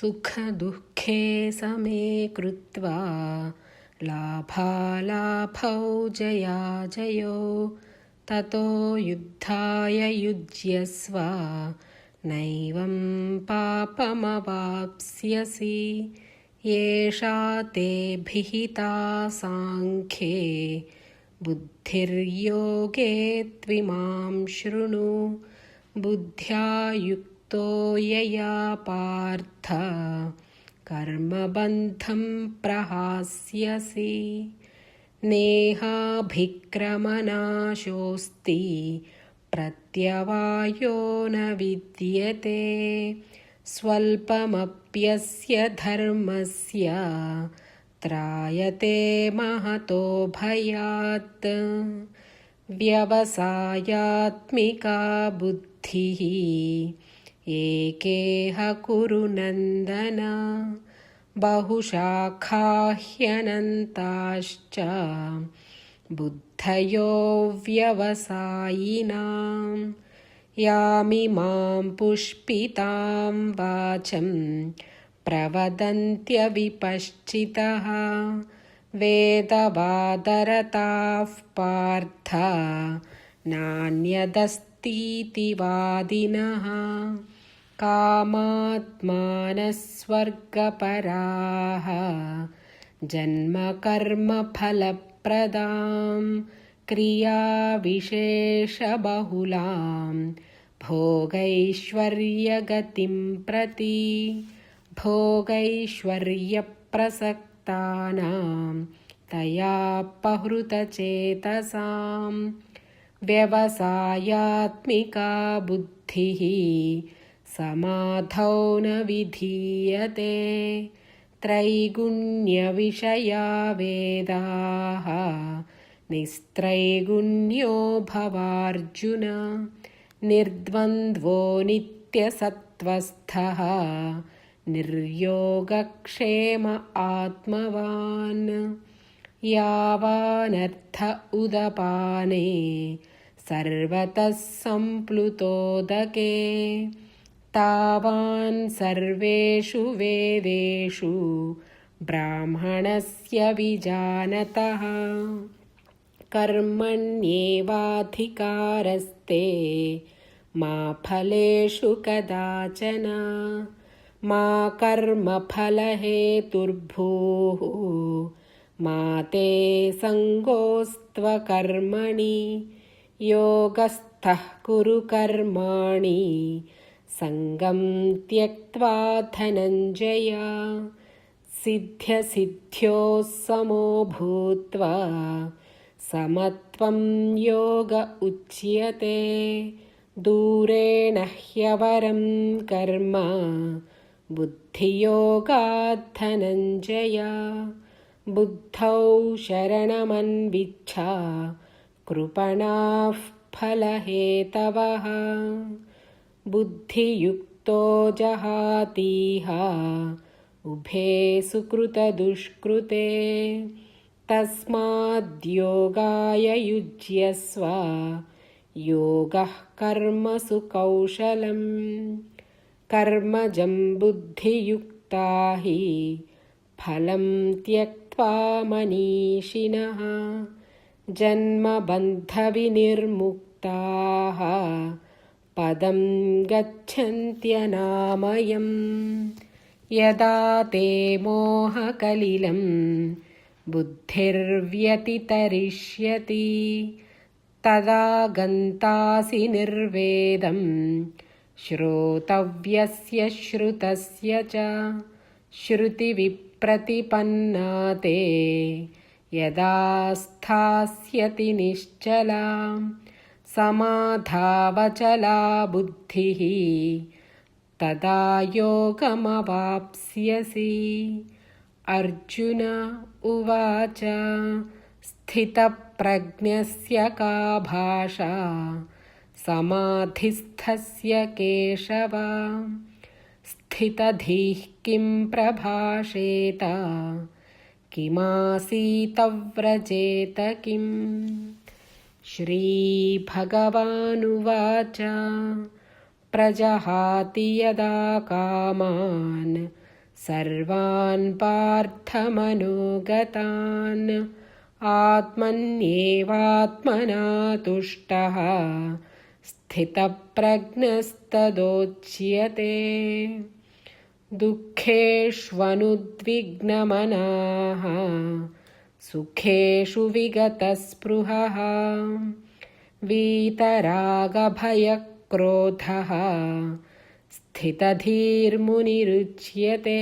सुखदुःखे समे कृत्वा लाभालाभौ जयाजयो ततो युद्धाय युज्यस्व नैवं पापमवाप्स्यसि। एषा ते भिहिता साङ्ख्ये बुद्धिर्योगे त्विमां शृणु। बुद्ध्या युक्तो यया पार्थ। कर्मबन्धं प्रहास्यसि। नेहाभिक्रमनाशोऽस्ति। प्रत्यवायो न विद्यते। स्वल्पमप्यस्य धर्मस्य त्रायते महतो भयात्। व्यवसायात्मिका बुद्धिः एकेह कुरु नन्दन बहुशाखाह्यनन्ताश्च बुद्धयो व्यवसायिनां। यामिमां पुष्पितां वाचं प्रवदन्त्यविपश्चितः वेदवादरताः पार्थ नान्यदस्तीति वादिनः कामात्मानस्वर्गपराः। जन्मकर्मफलप्रदां क्रियाविशेषबहुलां भोगैश्वर्यगतिं प्रति। भोगैश्वर्यप्रसक्तानां तयापहृतचेतसां व्यवसायात्मिका बुद्धिः समाधौ न विधीयते त्रैगुण्यविषया वेदाः। निस्त्रैगुण्यो भवार्जुन निर्द्वन्द्वो नित्यसत्त्वस्थः निर्योगक्षेम आत्मवान्। यावानर्थ उदपाने सर्वतः सम्प्लुतोदके तावान् सर्वेषु वेदेषु ब्राह्मणस्य विजानतः। कर्मण्येवाधिकारस्ते मा फलेषु कदाचन। मा कर्मफलहेतुर्भूः। मा ते सङ्गोस्त्वकर्मणि। योगस्थः कुरु कर्माणि सङ्गं त्यक्त्वा धनञ्जय सिद्ध्यसिद्ध्योः समो भूत्वा समत्वं योग उच्यते। दूरेण ह्यवरं कर्म बुद्धियोगाद्धनञ्जय बुद्धौ शरणमन्विच्छा कृपणाः फलहेतवः बुद्धियुक्तो जहातीह। उभे सुकृतदुष्कृते। तस्माद्योगाय युज्यस्व। योगः कर्मसु कौशलं कर्मजं बुद्धियुक्ता हि। फलं त्यक्त्वा मनीषिणः। जन्मबन्धविनिर्मुक्ताः पदं गच्छन्त्यनामयम् यदा ते मोहकलिलं बुद्धिर्व्यतितरिष्यति तदा गन्तासि निर्वेदं श्रोतव्यस्य श्रुतस्य च श्रुतिविप्रतिपन्ना ते यदा स्थास्यति निश्चला समाधावचला बुद्धिः तदा योगमवाप्स्यसि। अर्जुन उवाच स्थितप्रज्ञस्य का भाषा? समाधिस्थस्य केशव। स्थितधिः किं प्रभाषेत? किमासीतव्रजेत किम् श्रीभगवानुवाच। प्रजहाति यदा कामान् सर्वान् पार्थमनोगतान्। आत्मन्येवात्मना तुष्टः स्थितप्रज्ञस्तदोच्यते। दुःखेष्वनुद्विग्नमनाः सुखेषु विगतस्पृहः वीतरागभयक्रोधः स्थितधीर्मुनिरुच्यते।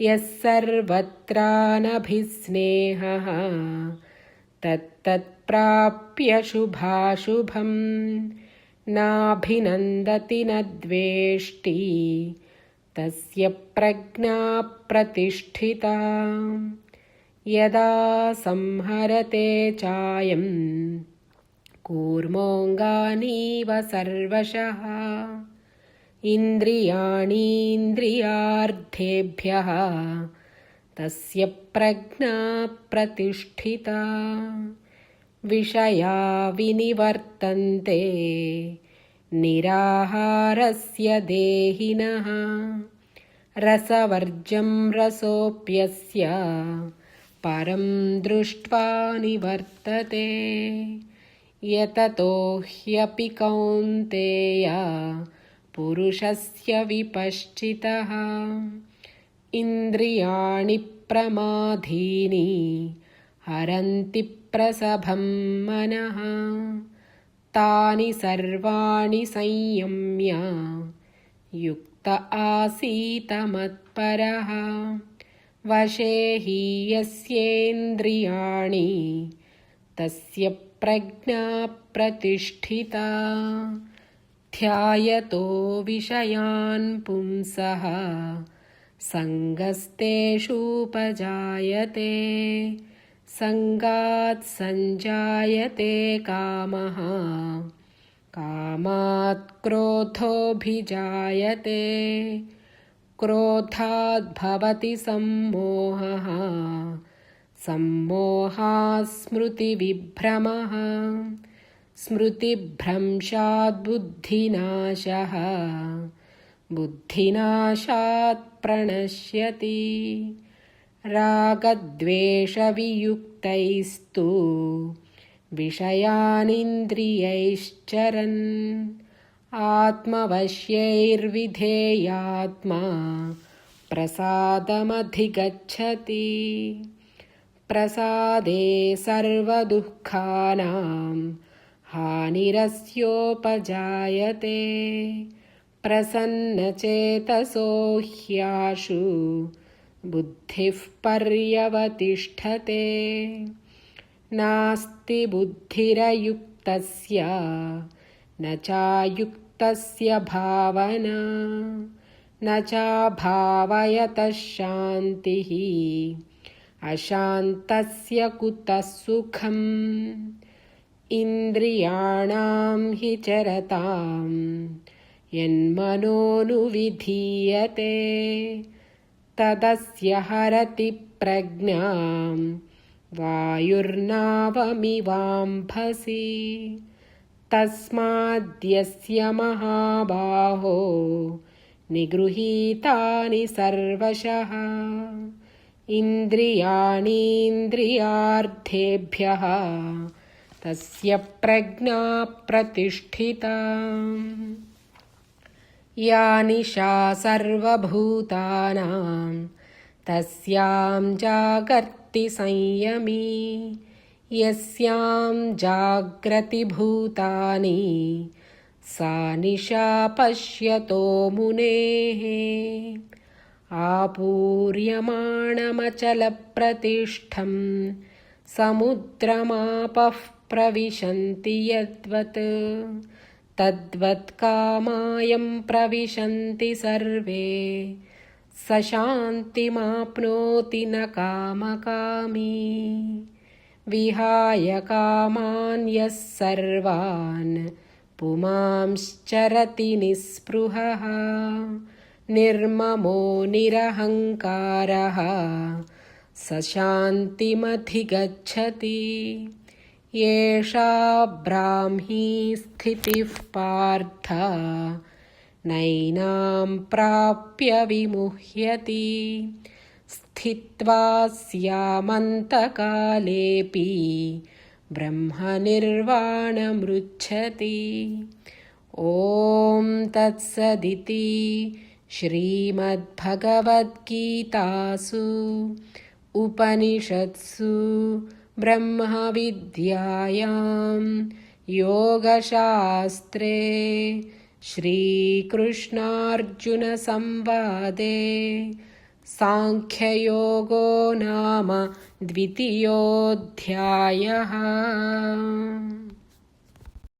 यः सर्वत्रानभिस्नेहः तत्तत्प्राप्य शुभाशुभम् नाभिनन्दति न द्वेष्टि तस्य प्रज्ञा प्रतिष्ठिता यदा संहरते चायम् कूर्मोऽङ्गानीव सर्वशः। इन्द्रियाणीन्द्रियार्थेभ्यः तस्य प्रज्ञा प्रतिष्ठिता। विषया विनिवर्तन्ते निराहारस्य देहिनः। रसवर्जं रसोऽप्यस्य परं दृष्ट्वा निवर्तते। यततो ह्यपि कौन्तेय पुरुषस्य विपश्चितः। इन्द्रियाणि प्रमाधीनि हरन्ति प्रसभं मनः। तानि सर्वाणि संयम्य युक्त आसीतमत्परः वशे हि यस्येन्द्रियाणि तस्य प्रज्ञा प्रतिष्ठिता। ध्यायतो विषयान् पुंसः सङ्गस्तेषूपजायते सङ्गात् सञ्जायते कामः कामात् क्रोधोऽभिजायते क्रोधाद्भवति सम्मोहः। सम्मोहात् स्मृतिविभ्रमः। स्मृतिभ्रंशाद्बुद्धिनाशः बुद्धिनाशात् प्रणश्यति। रागद्वेषवियुक्तैस्तु। विषयानिन्द्रियैश्चरन् आत्मवश्यैर्विधेयात्मा प्रसादमधिगच्छति। प्रसादे सर्वदुःखानां हानिरस्योपजायते। प्रसन्नचेतसो ह्याशु बुद्धिः पर्यवतिष्ठते। नास्ति बुद्धिरयुक्तस्य न चायुक्तस्य भावना। न चाभावयतः शान्तिः। अशान्तस्य कुतः सुखम्? इन्द्रियाणां हि चरतां यन्मनोनुविधीयते तदस्य हरति प्रज्ञां वायुर्नावमिवाम्भसि तस्माद्यस्य महाबाहो निगृहीतानि सर्वशः। इन्द्रियाणीन्द्रियार्थेभ्यः तस्य प्रज्ञा प्रतिष्ठिता। या निशा सर्वभूतानां तस्यां जागर्ति संयमी यस्यां जाग्रतिभूतानि सा निशा पश्यतो मुनेः आपूर्यमाणमचलप्रतिष्ठं समुद्रमापः प्रविशन्ति यद्वत् तद्वत् कामायं प्रविशन्ति सर्वे स शान्तिमाप्नोति न कामकामी विहाय कामान् यः सर्वान् पुमांश्चरति निःस्पृहः निर्ममो निरहङ्कारः स शान्तिमधिगच्छति एषा ब्राह्मी स्थितिः पार्थ नैनां प्राप्य विमुह्यति स्थित्वा स्यामन्तकालेऽपि ब्रह्मनिर्वाणमृच्छति। ॐ तत्सदिति श्रीमद्भगवद्गीतासु उपनिषत्सु ब्रह्मविद्यायां योगशास्त्रे श्रीकृष्णार्जुनसंवादे സാഖ്യയോഗോ നാമ ദ്വിതീയോധ്യായ